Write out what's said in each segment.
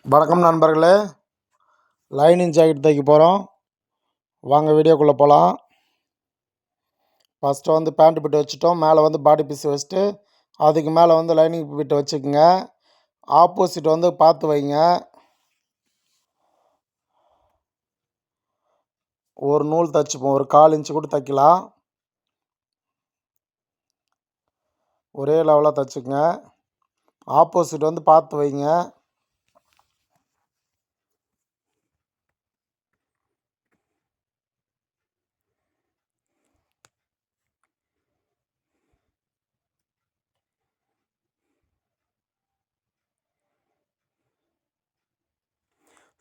வணக்கம் நண்பர்களே. Lining jacket தைக்க போகிறோம் வாங்க வீடியோக்குள்ளே போகலாம் ஃபஸ்ட்டு வந்து பேண்ட் பிட்டு வச்சுட்டோம். மேலே வந்து பாடி பீஸ் வச்சுட்டு அதுக்கு மேலே வந்து லைனிங் பிட்டு வச்சுக்கோங்க. ஆப்போசிட் வந்து பார்த்து வைங்க. ஒரு நூல் தைச்சிப்போம். ஒரு கால் இன்ச்சு கூட தைக்கலாம். ஒரே லெவலாக தைச்சிக்கங்க. ஆப்போசிட் வந்து பார்த்து வைங்க.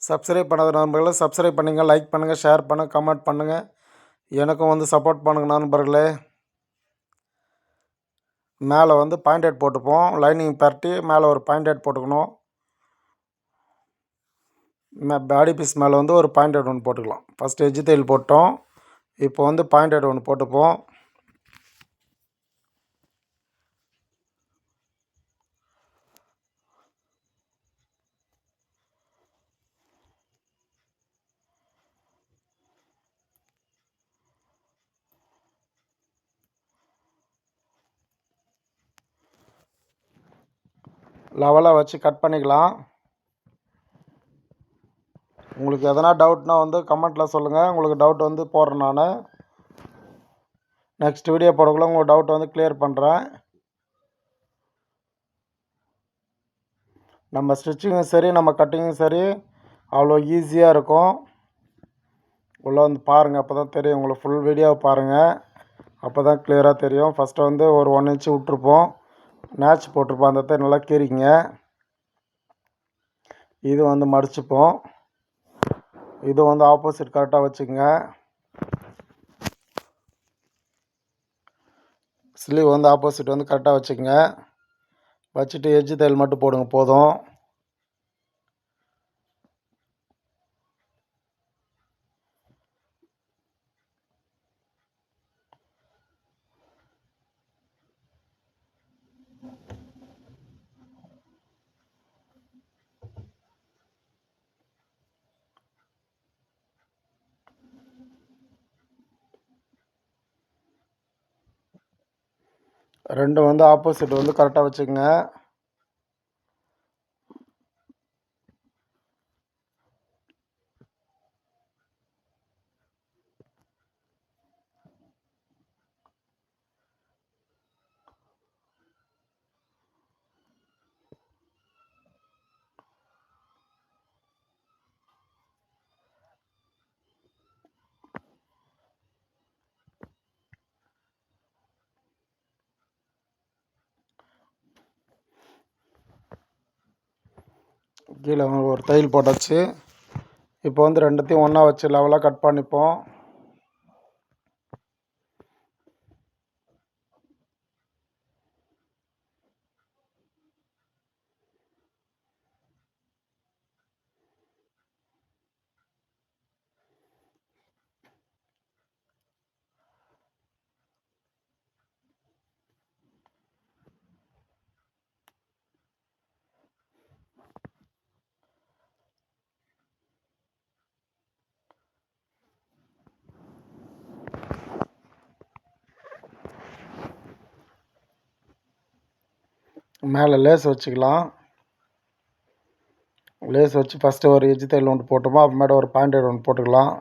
சப்ஸ்கிரைப் பண்ணாத நண்பர்களே சப்ஸ்கிரைப் பண்ணுங்கள் லைக் பண்ணுங்கள் ஷேர் பண்ணுங்கள் கமெண்ட் பண்ணுங்கள் எனக்கும் வந்து சப்போர்ட் பண்ணுங்கள் நண்பர்களே. மேலே வந்து பாயிண்டட் போட்டுப்போம். லைனிங் பரட்டி மேலே ஒரு பாயிண்ட் பாயிண்டட் போட்டுக்கணும். மே பாடி பீஸ் மேலே வந்து ஒரு பாயிண்ட் பாயிண்டட் ஒன்று போட்டுக்கலாம். ஃபஸ்ட்டு எஜ்ஜு தையல் போட்டோம். இப்போ வந்து பாயிண்டட் ஒன்று போட்டுப்போம். லெவலாக வச்சு கட் பண்ணிக்கலாம். உங்களுக்கு எதனா டவுட்னா வந்து கமெண்ட்டில் சொல்லுங்கள் உங்களுக்கு டவுட் வந்து போடுறேன் நான். நெக்ஸ்ட் வீடியோ போடக்குள்ள உங்கள் டவுட் வந்து கிளியர் பண்ணுறேன் நம்ம ஸ்டிச்சிங்கும் சரி நம்ம கட்டிங்கும் சரி அவ்வளோ ஈஸியாக இருக்கும். உள்ளே வந்து பாருங்கள் அப்போ தான் தெரியும். உங்களுக்கு ஃபுல் வீடியோவை பாருங்கள் அப்போ தான் கிளியராக தெரியும். ஃபஸ்ட்டு வந்து ஒரு ஒன் இன்ச்சு விட்ருப்போம் நேச்சு போட்டிருப்போம். அந்த நல்லா கீறிங்க. இது வந்து மடிச்சுப்போம். இது வந்து ஆப்போசிட் கரெக்டாக வச்சுங்க ஸ்லீவ் வந்து ஆப்போசிட் வந்து கரெக்டாக வச்சுக்கோங்க. வச்சுட்டு எஜ்ஜு தையல் மட்டும் போடுங்க. போதும். ரெண்டும் வந்து ஆப்போசிட் வந்து கரெக்டாக வச்சுக்கோங்க. கீழே ஒரு தையல் போட்டாச்சு. இப்போ வந்து ரெண்டுத்தையும் ஒன்றா வச்சு லெவலாக கட் பண்ணிப்போம். மேலே லேஸ் வச்சுக்கலாம். லேஸ் வச்சு ஃபஸ்ட்டு ஒரு எஜ்ஜு தையல் ஒன்று போட்டோமோ அப்புறமேட்டு ஒரு பாயிண்டட் ஒன்று போட்டுக்கலாம்.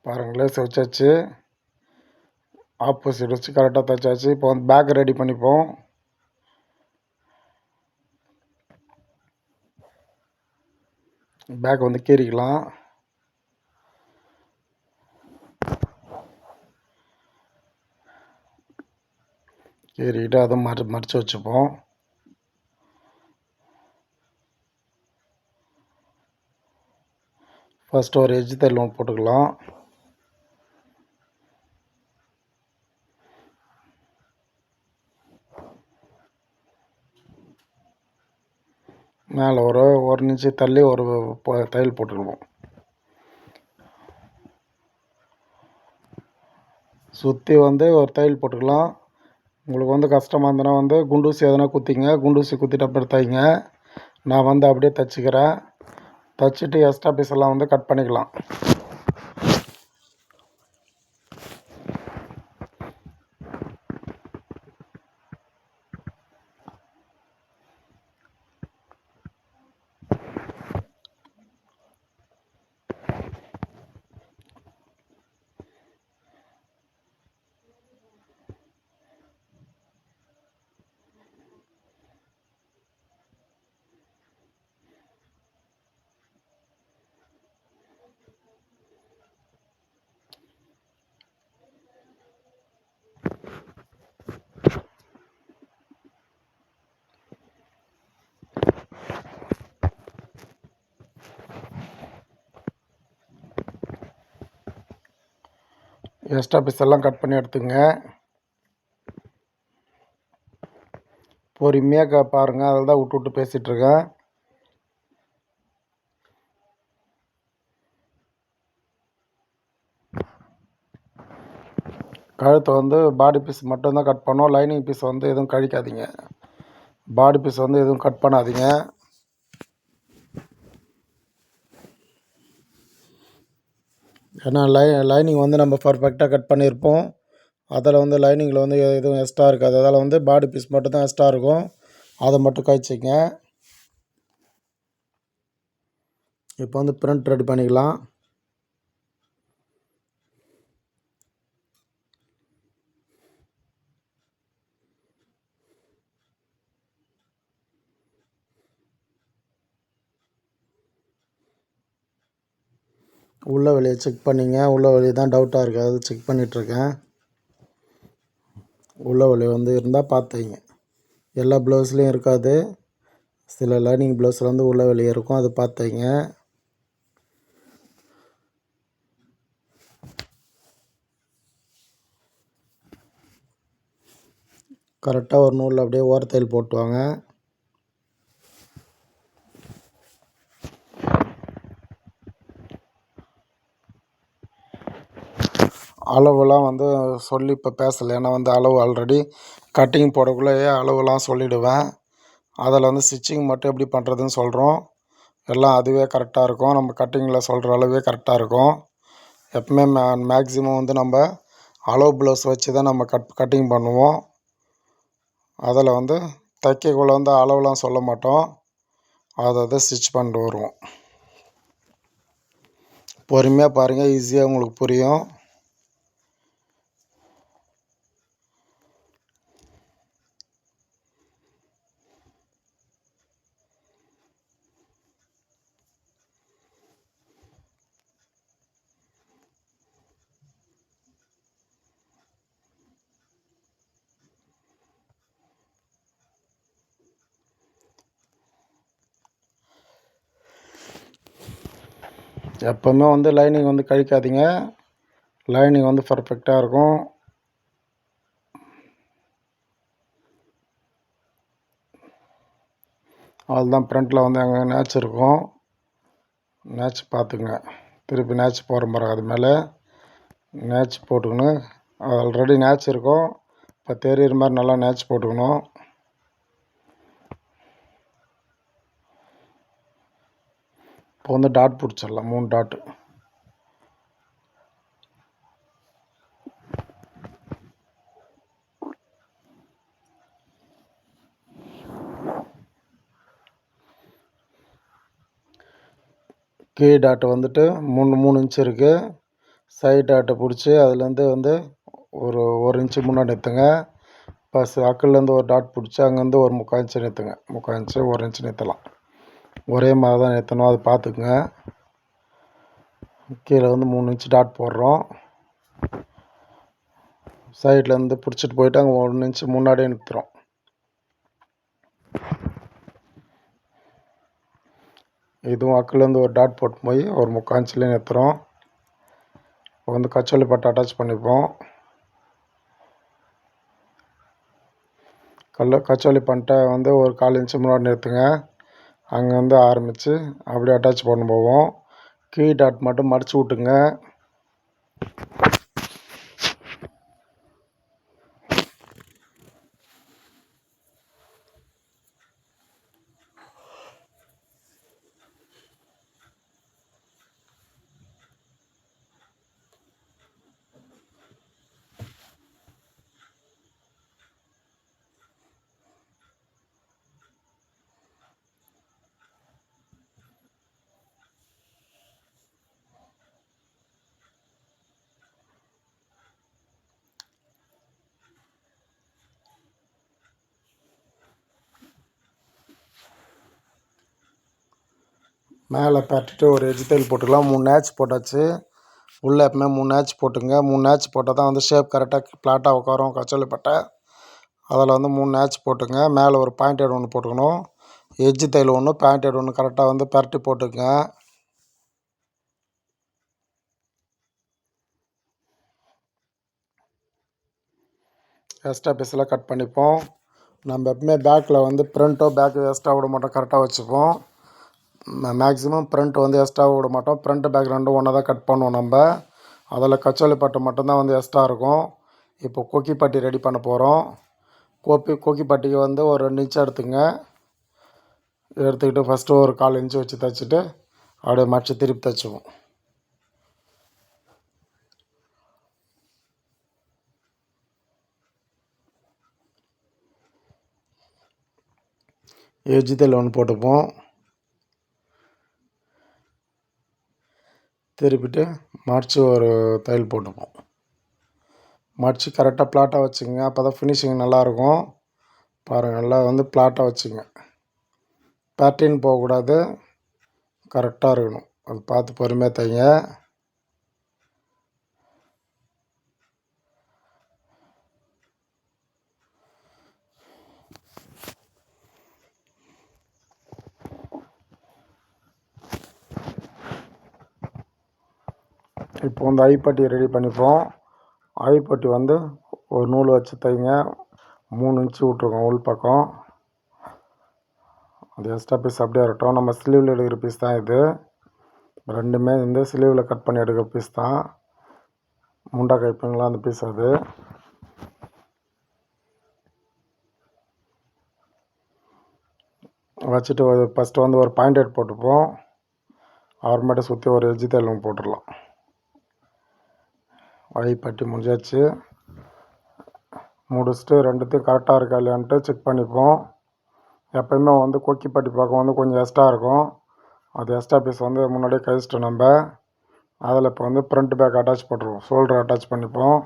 பாருங்களேன் லேஸ் ஆப்போசிட் வச்சு கரெக்டாக தைச்சாச்சு. இப்போ வந்து பேக் ரெடி பண்ணிப்போம். பேக் வந்து கீறிக்கலாம். கீறிக்கிட்டு அதை மறு மடித்து வச்சுப்போம். ஃபஸ்ட்டு ஒரு எஜ்ஜு தையல் ஒன்று போட்டுக்கலாம். மேலே ஒரு ஒரு இன்ச்சு தள்ளி ஒரு தையல் போட்டுருவோம். சுற்றி வந்து ஒரு தையல் போட்டுக்கலாம். உங்களுக்கு வந்து கஷ்டமாக இருந்ததுன்னா வந்து குண்டூசி எதனா குத்திங்க. குண்டூசி குத்திட்டு அப்புறம் தைங்க. நான் வந்து அப்படியே தைச்சிக்கிறேன். தைச்சிட்டு எக்ஸ்ட்ரா பீஸ் எல்லாம் வந்து கட் பண்ணிக்கலாம். எக்ஸ்ட்ரா பீஸ் எல்லாம் கட் பண்ணி எடுத்துங்க. பொறுமையாக பாருங்கள் அதில் தான் விட்டு விட்டு பேசிகிட்ருக்கேன் கழுத்தை வந்து பாடி பீஸ் மட்டும்தான் கட் பண்ணோம் லைனிங் பீஸ் வந்து எதுவும் கழிக்காதீங்க. பாடி பீஸ் வந்து எதுவும் கட் பண்ணாதீங்க. ஏன்னா லை லைனிங் வந்து நம்ம பர்ஃபெக்டாக கட் பண்ணியிருப்போம். அதில் வந்து லைனிங்கில் வந்து எதுவும் எக்ஸ்ட்ரா இருக்காது. அதில் வந்து பாடி பீஸ் மட்டும் தான் எக்ஸ்ட்ரா இருக்கும். அதை மட்டும் கழிச்சிங்க இப்போ வந்து பிரிண்ட் ரெடி பண்ணிக்கலாம். உள்ள வழியை செக் பண்ணிங்க. உள்ள வழி தான் டவுட்டாக இருக்குது அது செக் பண்ணிகிட்ருக்கேன் உள்ள வழி வந்து இருந்தால் பார்த்துங்க எல்லா ப்ளவுஸ்லேயும் இருக்காது. சில லைனிங் ப்ளவுஸில் வந்து உள்ள வெளியே இருக்கும். அது பார்த்துங்க கரெக்டாக ஒரு நூலில் அப்படியே ஓரத்தையில் போட்டுவாங்க. அளவுலாம் வந்து சொல்லி இப்போ பேசலை. ஏன்னா வந்து அளவு ஆல்ரெடி கட்டிங் போடக்குள்ளேயே அளவுலாம் சொல்லிவிடுவேன் அதில் வந்து ஸ்டிச்சிங் மட்டும் எப்படி பண்ணுறதுன்னு சொல்கிறோம் எல்லாம் அதுவே கரெக்டாக இருக்கும். நம்ம கட்டிங்கில் சொல்கிற அளவே கரெக்டாக இருக்கும். எப்பவுமே மே மேக்ஸிமம் வந்து நம்ம அளவு ப்ளவுஸ் வச்சு தான் நம்ம கட் கட்டிங் பண்ணுவோம். அதில் வந்து தைக்கக்குள்ளே வந்து அளவுலாம் சொல்ல மாட்டோம். அதை அதை ஸ்டிச் பண்ணிட்டு வருவோம். பொறுமையாக பாருங்கள் ஈஸியாக உங்களுக்கு புரியும். எப்போவுமே வந்து லைனிங் வந்து கழிக்காதீங்க. லைனிங் வந்து பர்ஃபெக்டாக இருக்கும். அதுதான் ஃப்ரண்ட்டில் வந்து அங்கே நேச் இருக்கும். நேச் பார்த்துங்க. திருப்பி நேச் போகிற மாதிரி அது மேலே. நேச் போட்டுக்கணும். ஆல்ரெடி நேச் இருக்கும். இப்போ தெரியிற மாதிரி நல்லா நேச் போட்டுக்கணும். இப்போ வந்து டாட் பிடிச்சிடலாம். மூணு டாட்டு கீ டாட் வந்துட்டு மூணு மூணு இன்ச் இருக்குது சைட் டாட்டை பிடிச்சி அதுலேருந்து வந்து ஒரு ஒரு இன்ச்சு முன்னாடி நிறுத்துங்க. ப்ளஸ் அக்கிலேருந்து ஒரு டாட் பிடிச்சி அங்கேருந்து ஒரு முக்கால் இன்ச்சு நிறுத்துங்க. முக்கால் இன்ச்சு ஒரு இன்ச்சு நிறுத்தலாம். ஒரே மாதிரி தான் நிறுத்தணும் அதை பார்த்துக்குங்க. கீழே வந்து மூணு இன்ச்சு டாட் போடுறோம். சைட்லேருந்து பிடிச்சிட்டு போயிட்டு அங்கே ஒன்று இன்ச்சு முன்னாடியே நிறுத்துறோம். இதுவும் அக்கிலேருந்து ஒரு டாட் போட்டு போய் ஒரு முக்கால் இன்ச்சிலே நிறுத்துறோம். இப்போ வந்து கச்சோலி பட்டை அட்டாச் பண்ணிப்போம். கல்ல கச்சோலி பட்டை வந்து ஒரு கால் இன்ச்சு முன்னாடி நிறுத்துங்க. அங்கேருந்து ஆரம்பித்து அப்படியே அட்டாச் பண்ண போவோம். கீழ் டாட் மட்டும் மடித்து விட்டுங்க மேலே பரட்டிட்டு ஒரு எஜ்ஜு தையல் போட்டுக்கலாம். மூணு நேச் போட்டாச்சு. உள்ளே எப்பவுமே மூணு நேச் போட்டுங்க. மூணு நேச் போட்டால் தான் வந்து ஷேப் கரெக்டாக ஃப்ளாட்டாக உட்காரும். கச்சோலி பட்டை. அதில் வந்து மூணு நேச் போட்டுங்க. மேலே ஒரு பாயிண்ட் ஹெட் ஒன்று போட்டுக்கணும். எஜ்ஜு தையல் ஒன்று பாயிண்ட் ஹெட் ஒன்று கரெக்டாக வந்து பரட்டி போட்டுக்கங்க எக்ஸ்ட்ரா பீஸெல்லாம் கட் பண்ணிப்போம். நம்ம எப்பவுமே பேக்கில் வந்து ஃப்ரண்ட்டோ பேக்கு எக்ஸ்ட்ரா விட மாட்டோம். கரெக்டாக வச்சுப்போம். மேக்ஸிமம் ஃப்ரண்ட் வந்து எக்ஸ்ட்ரா விட மாட்டோம். ஃப்ரண்ட் பேக்ரவுண்டும் ஒன்றா தான் கட் பண்ணுவோம் நம்ம. அதில் கச்சோலி பட்டை மட்டும்தான் வந்து எக்ஸ்ட்ரா இருக்கும். இப்போ கோக்கி பட்டி ரெடி பண்ண போகிறோம் கோப்பி கோக்கி பட்டிக்கு வந்து ஒரு ரெண்டு இன்ச்சு எடுத்துங்க. எடுத்துக்கிட்டு ஃபஸ்ட்டு ஒரு கால் இன்ச்சு வச்சு தைச்சிட்டு அப்படியே மடிச்சு திருப்பி தைச்சுவோம். எஜ்ஜு தையல் ஒன்று போட்டுப்போம். திருப்பிட்டு மடித்து ஒரு தையல் போட்டுப்போம். மடித்து கரெக்டாக ப்ளாட்டாக வச்சுக்கோங்க. அப்போ தான் ஃபினிஷிங் நல்லாயிருக்கும். பாருங்கள் நல்லா வந்து ப்ளாட்டாக வச்சுங்க. பேட்டர்ன் போகக்கூடாது. கரெக்டாக இருக்கணும். அது பார்த்து பொறுமையாக தைங்க. இப்போ வந்து ஐப்பட்டி ரெடி பண்ணிப்போம் ஐப்பட்டி வந்து ஒரு நூல் வச்சு தைங்க மூணு இன்ச்சு விட்ருக்கோம் உள் பக்கம். அது எக்ஸ்ட்ரா பீஸ் அப்படியே இருக்கட்டும். நம்ம ஸ்லீவில் எடுக்கிற பீஸ் தான் இது. ரெண்டுமே வந்து ஸ்லீவில் கட் பண்ணி எடுக்கிற பீஸ் தான். முண்டா கைப்பீங்களா அந்த பீஸ் அது. வச்சுட்டு ஒரு ஃபஸ்ட்டு வந்து ஒரு பாயிண்ட் ஹெட் போட்டுப்போம். அப்புறமேட்டு சுற்றி ஒரு எஜ்ஜி தையலும் போட்டுடலாம். வழிப்பட்டி முடிஞ்சாச்சு முடிச்சுட்டு ரெண்டுத்தையும் கரெக்டாக இருக்கா இல்லையான்ட்டு செக் பண்ணிப்போம். எப்போயுமே வந்து கொக்கி பக்கம் வந்து கொஞ்சம் எக்ஸ்ட்ரா இருக்கும். அது எக்ஸ்ட்ரா பீஸ் வந்து முன்னாடியே கழிச்சிட்டோம் நம்ம. அதில் இப்போ வந்து ஃப்ரண்ட் பேக் அட்டாச் பண்ணுறோம் ஷோல்டர் அட்டாச் பண்ணிப்போம்.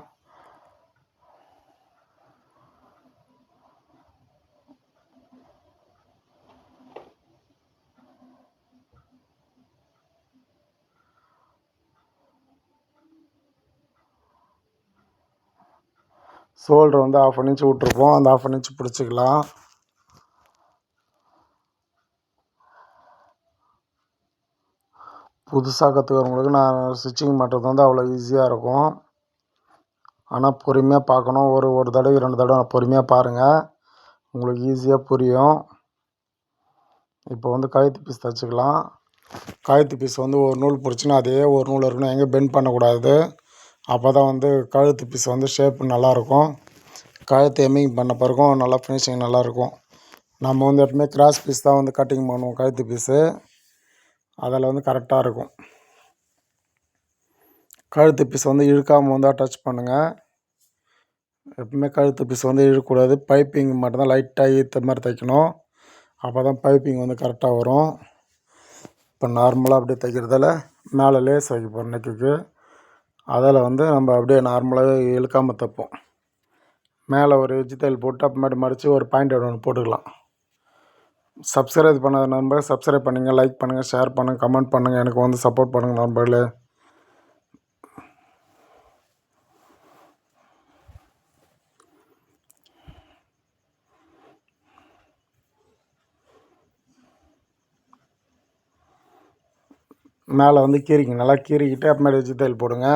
ஷோல்டர் வந்து ஆஃப் அன் இன்ச் விட்ருப்போம் அந்த ஆஃப் அன் இன்ச் பிடிச்சிக்கலாம். புதுசாக கற்றுக்கிறவங்களுக்கு நான் ஸ்டிச்சிங் பண்ணுறது வந்து அவ்வளோ ஈஸியாக இருக்கும். ஆனால் பொறுமையாக பார்க்கணும். ஒரு ஒரு தடவை ரெண்டு தடவை பொறுமையாக பாருங்கள் உங்களுக்கு ஈஸியாக புரியும். இப்போ வந்து கழுத்து பீஸ் தைச்சிக்கலாம். கழுத்து பீஸ் வந்து ஒரு நூல் பிடிச்சின்னா அதே ஒரு நூல் இருக்கணும் எங்கே பெண்ட் பண்ணக்கூடாது. அப்போ தான் வந்து கழுத்து பீஸ் வந்து ஷேப் நல்லாயிருக்கும். கழுத்து எம்மிங் பண்ண பிறகும் நல்லா ஃபினிஷிங் நல்லாயிருக்கும். நம்ம வந்து எப்பவுமே கிராஸ் பீஸ் தான் வந்து கட்டிங் பண்ணுவோம் கழுத்து பீஸு அதில் வந்து கரெக்டாக இருக்கும். கழுத்து பீஸ் வந்து இழுக்காமல் வந்து அட்டாச் பண்ணுங்கள் எப்பவுமே கழுத்து பீஸ் வந்து இழுக்கக்கூடாது. பைப்பிங் மட்டும்தான் லைட்டாக ஈத்த மாதிரி தைக்கணும். அப்போ தான் பைப்பிங் வந்து கரெக்டாக வரும். இப்போ நார்மலாக அப்படியே தைக்கிறதால மேலே லேஸ் வைக்க போகிறோம் நெக்குக்கு அதில் வந்து நம்ம அப்படியே நார்மலாகவே இழுக்காமல் தைப்போம். மேலே ஒரு வெஜிடேல் போட்டு அப்புறமேட்டு மடித்து ஒரு பாயிண்ட் ஒன்று போட்டுக்கலாம். சப்ஸ்கிரைப் பண்ணாத நண்பர் சப்ஸ்கிரைப் பண்ணுங்கள் லைக் பண்ணுங்கள் ஷேர் பண்ணுங்கள் கமெண்ட் பண்ணுங்கள் எனக்கு வந்து சப்போர்ட் பண்ணுங்கள் நண்பர்களே. மேலே வந்து கீறிங்க நல்லா கீறிக்கிட்டு அப்புறமேட்டு வச்சு தையல் போடுங்க.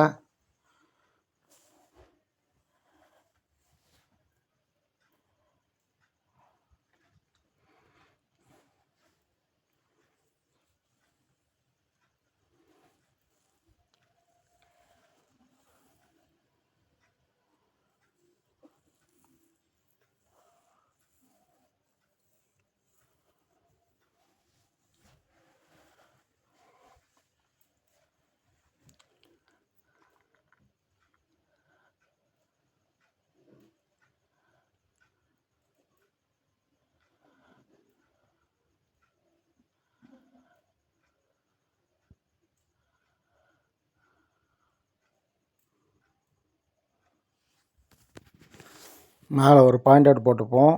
மேலே ஒரு பாயிண்ட் அவுட் போட்டுப்போம்.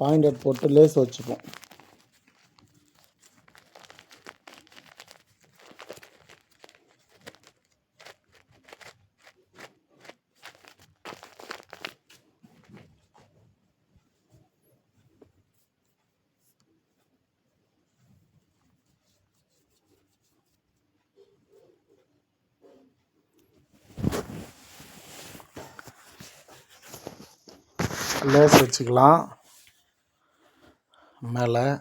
பாயிண்ட் அவுட் போட்டு லேஸ் வச்சுப்போம் லேஸ் வச்சுக்கலாம். மேலே.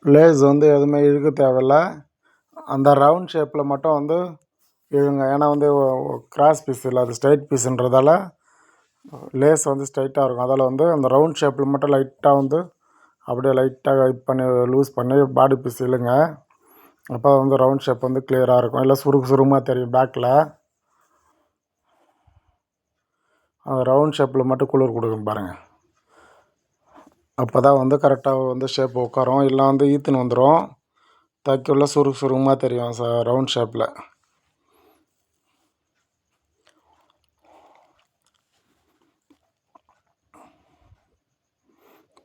லேஸ் வந்து எதுவுமே இழுக்க தேவையில்ல. அந்த ரவுண்ட் ஷேப்பில் மட்டும் வந்து இதுங்க ஏன்னா வந்து கிராஸ் பீஸ் இல்லை அது ஸ்ட்ரைட் பீஸுன்றதால லேஸ் வந்து ஸ்ட்ரைட்டாக இருக்கும். அதில் வந்து அந்த ரவுண்ட் ஷேப்பில் மட்டும் லைட்டாக வந்து அப்படியே லைட்டாக இது பண்ணி லூஸ் பண்ணி பாடி பீஸ் இழுங்க. அப்போ வந்து ரவுண்ட் ஷேப் வந்து கிளியராக இருக்கும். இல்லை சுருக்கு சுருமாக தெரியும் பேக்கில் அந்த ரவுண்ட் ஷேப்பில் மட்டும் குளிர் கொடுக்கும் பாருங்கள் அப்போ தான் வந்து கரெக்டாக வந்து ஷேப் உட்காரும் இல்லை வந்து ஈத்துன்னு வந்துடும் தைக்குள்ள சுருக்கு சுருக்கமாக தெரியும் ச ரவுண்ட் ஷேப்பில்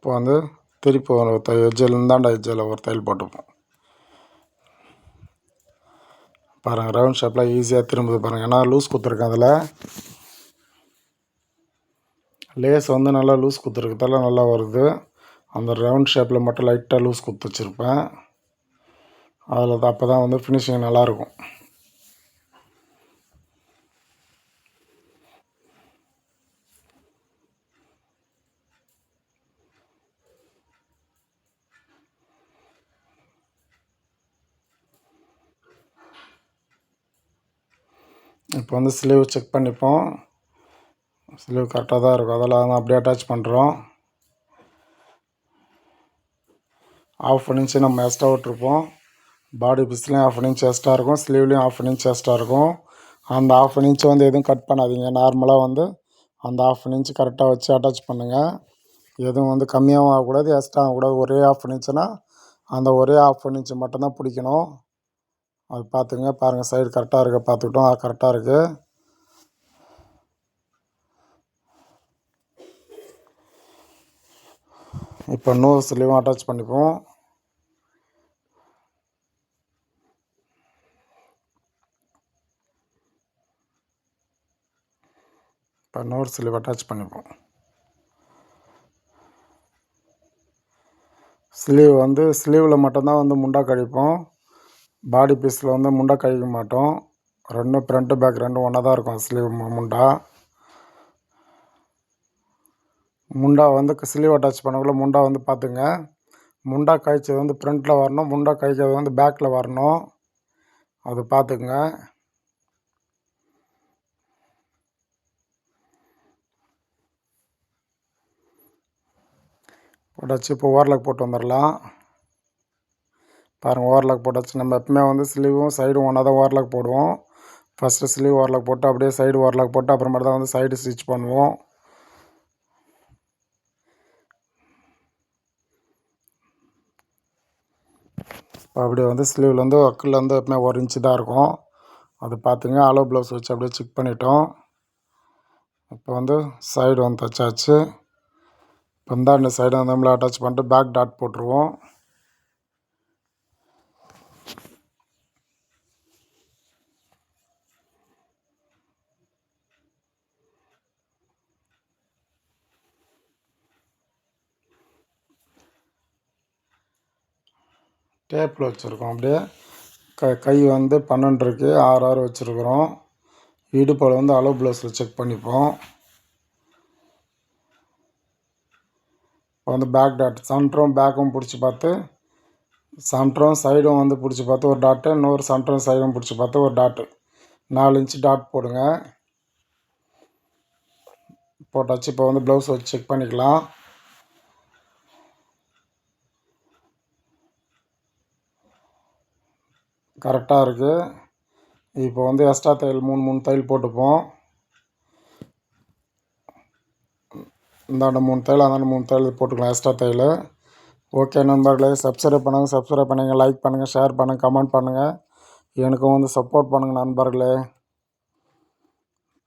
இப்போ வந்து திருப்பி ஒரு த எஜ்ஜில் இந்தாண்ட எஜ்ஜில் ஒரு தையல் போட்டுப்போம் பாருங்கள் ரவுண்ட் ஷேப்பில் ஈஸியாக திரும்புது பாருங்கள் ஏன்னா லூஸ் கொடுத்துருக்கேன் அதில். லேஸ் வந்து நல்லா லூஸ் கொடுத்துருக்கதால நல்லா வருது. அந்த ரவுண்ட் ஷேப்பில் மட்டும் லைட்டாக லூஸ் கொடுத்து வச்சுருப்பேன். அதில் அப்போ தான் வந்து ஃபினிஷிங் நல்லாயிருக்கும் இப்போ வந்து ஸ்லீவ் செக் பண்ணிப்போம். ஸ்லீவ் கரெக்டாக தான் இருக்கும். அதெல்லாம் தான் அப்படியே அட்டாச் பண்ணுறோம் ஆஃப் இன்ச்சு நம்ம எக்ஸ்ட்ரா விட்ருப்போம் பாடி பீஸ்லேயும் ஆஃப் இன்ச் எக்ஸ்ட்ரா இருக்கும். ஸ்லீவ்லேயும் ஆஃப் இன்ச் எக்ஸ்ட்ரா இருக்கும். அந்த ஆஃப் இன்ச் வந்து எதுவும் கட் பண்ணாதீங்க. நார்மலாக வந்து அந்த ஆஃப் இன்ச் கரெக்டாக வச்சு அட்டாச் பண்ணுங்கள் எதுவும் வந்து கம்மியாகவும் ஆகக்கூடாது எக்ஸ்ட்ரா ஆகக்கூடாது. ஒரே ஆஃப் இன்ச்சுனா அந்த ஒரே ஆஃப் இன்ச் மட்டும்தான் பிடிக்கணும். அது பார்த்துங்க பாருங்கள் சைடு கரெக்டாக இருக்க பார்த்துக்கிட்டோம். அது கரெக்டாக இருக்குது இப்போ நூறு நோஸ்லேயும் அட்டாச் பண்ணிப்போம். இப்போ நூறு ஸ்லீவ் அட்டாச் பண்ணிப்போம். ஸ்லீவ் வந்து ஸ்லீவில் மட்டும்தான் வந்து முண்டா கழிப்போம் பாடி பீஸில் வந்து முண்டா கழிக்க மாட்டோம். ரெண்டும் ஃப்ரண்ட்டு பேக் ரெண்டும் ஒன்றா தான் இருக்கும். ஸ்லீவ் முண்டா. முண்டா வந்து ஸ்லீவ் அட்டாச் பண்ணக்குள்ள முண்டா வந்து பார்த்துங்க முண்டா கழிச்சது வந்து ஃப்ரண்ட்டில் வரணும். முண்டா கழிச்சது வந்து பேக்கில் வரணும். அது பார்த்துக்குங்க போட்டாச்சு. இப்போ ஓரலுக்கு போட்டு வந்துடலாம். பாருங்கள் ஓவர்லாக் போட்டாச்சு. நம்ம எப்பவுமே வந்து ஸ்லீவும் சைடும் ஒன்றா தான் ஓவர்லாக் போடுவோம். ஃபஸ்ட்டு ஸ்லீவ் ஓவர்லாக் போட்டு அப்படியே சைடு ஓவர்லாக் போட்டு அப்புறமேட்டு தான் வந்து சைடு ஸ்டிச் பண்ணுவோம். அப்படியே வந்து ஸ்லீவில் வந்து ஒர்க்கில் வந்து எப்பவுமே ஒரு இன்ச்சு தான் இருக்கும். அது பார்த்துங்க அலோ ப்ளவுஸ் வச்சு அப்படியே செக் பண்ணிட்டோம். இப்போ வந்து சைடு வந்து தச்சாச்சு இப்போ இந்தாண்ட சைடு வந்து நம்மளை அட்டாச் பண்ணிட்டு பேக் டாட் போட்டுருவோம். டேப்பில் வச்சுருக்கோம் அப்படியே. க கை வந்து பன்னெண்டு இருக்குது ஆறு ஆறு வச்சுருக்குறோம். இடுப்பில் வந்து அளவு ப்ளவுஸில் செக் பண்ணிப்போம். இப்போ வந்து பேக் டாட் சென்டரும் பேக்கும் பிடிச்சி பார்த்து சென்டரும் சைடும் வந்து பிடிச்சி பார்த்து ஒரு டாட்டு இன்னொரு சென்டரும் சைடும் பிடிச்சி பார்த்து ஒரு டாட்டு. நாலு இன்ச்சு டாட் போடுங்க. போட்டாச்சு இப்போ வந்து ப்ளவுஸ் வச்சு செக் பண்ணிக்கலாம். கரெக்டாக இருக்குது இப்போ வந்து எக்ஸ்ட்ரா தையல் மூணு மூணு தையல் போட்டுப்போம். இந்தாண்ட மூணு தையல் அந்தாண்ட மூணு தையல் போட்டுக்கலாம் எக்ஸ்ட்ரா தையல். ஓகே நண்பர்களே சப்ஸ்கிரைப் பண்ணுங்கள் சப்ஸ்கிரைப் பண்ணுங்கள் லைக் பண்ணுங்கள் ஷேர் பண்ணுங்கள் கமெண்ட் பண்ணுங்கள் எனக்கும் வந்து சப்போர்ட் பண்ணுங்கள் நண்பர்களே.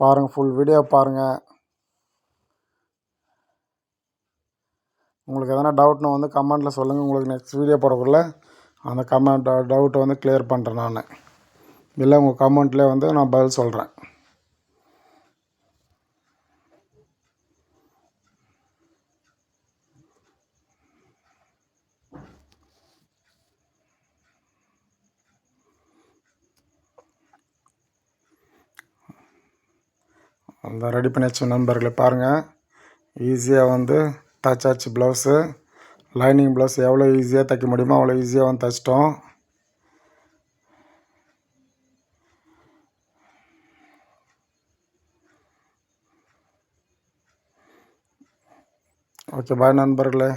பாருங்கள் ஃபுல் வீடியோ பாருங்கள் உங்களுக்கு எதனா டவுட்னா வந்து கமெண்ட்டில் சொல்லுங்கள் உங்களுக்கு நெக்ஸ்ட் வீடியோ போடக்குள்ள அந்த கமெண்ட் டவுட்டை வந்து கிளியர் பண்ணுறேன் நான். இல்லை உங்கள் கமெண்ட்லேயே வந்து நான் பதில் சொல்கிறேன் அந்த ரெடி பண்ணி வச்ச நண்பர்களை பாருங்கள் ஈஸியாக வந்து தச்சாச்சு ப்ளவுஸு லைனிங் ப்ளவுஸ் எவ்வளோ ஈஸியாக தைக்க முடியுமோ அவ்வளோ ஈஸியாக வந்து தைச்சிட்டோம். ஓகே பாய் நண்பர்களே.